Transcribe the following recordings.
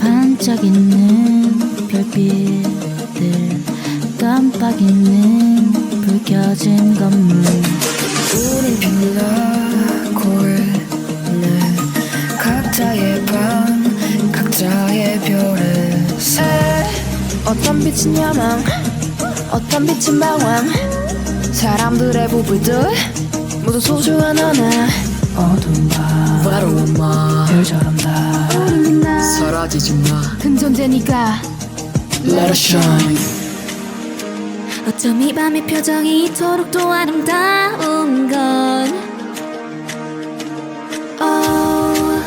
반짝이는 별빛들 깜빡이는 불 켜진 건물. 우리 빌라 골래 각자의 방 각자의 별을 새. 어떤 빛은 야망 어떤 빛은 방황 사람들의 부부들 모두 소중한 하나. 어두운 밤 외로운 마 별처럼 다. 사라지지 마큰 존재니까 Let us shine. 어쩜 이 밤의 표정이 이토록 또 아름다운 건? Oh,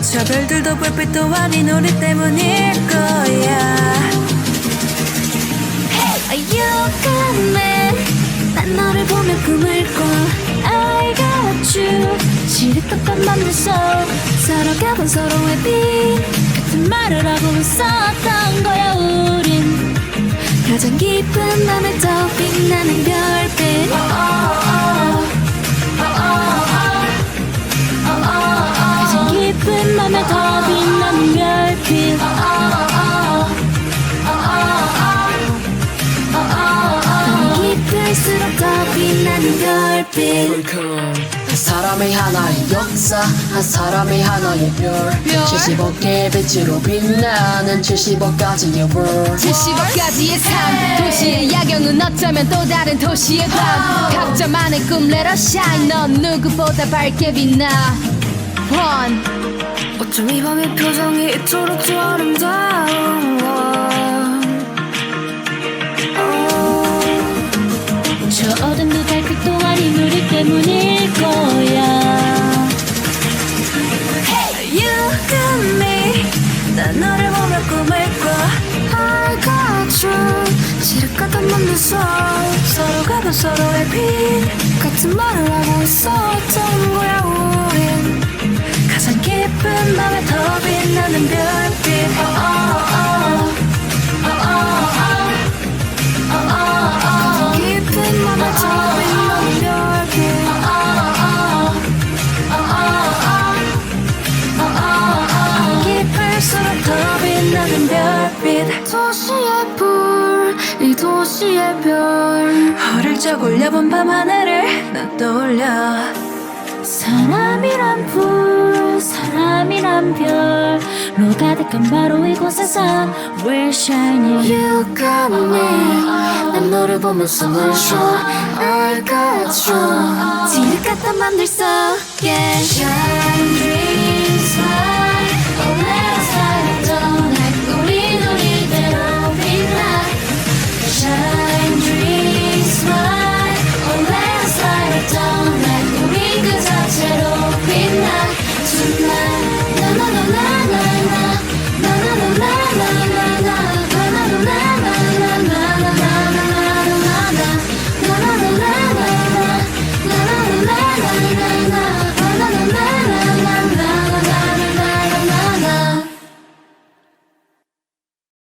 저 별들도 불빛도 아닌 우리 때문일 거야 꿈을 꿔. I got you. 지릿떴던 맘들 속 서로 가 본 서로의 빛. 같은 말을 하고 있었던 거야 우린. 가장 깊은 맘에 더 빛나는 별 별빛 사람의 하나의 역사 한 사람의 하나의 별. 75개의 빛으로 빛나는 75가지의 world. 75가지의 삶 도시의 야경은 어쩌면 또 다른 도시의 밤. 각자만의 꿈 let us shine 넌 누구보다 밝게 빛나. One. 어쩜 이 밤의 표정이 이토록 또 아름다운 때문일 거야. 유감해 난 너를 보며 꿈을 꿔. I got you. 지륵같은 맘들 속 서로 가본 서로의 빛 같은 말을 하고 있었던 거야 우린. 가장 깊은 맘에 더 빛나는 별빛. 가장 깊은 맘에 더 빛나는 별빛. 도시의 불이 도시의 별. 어릴 적 올려본 밤 하늘을 난 떠올려. 사람이란 불 사람이란 별로 가득한 바로 이곳에서 We're shining? You got me. 난 너를 보면서 널쉬 I got you. 지륵 같던 맘들 속에 Shine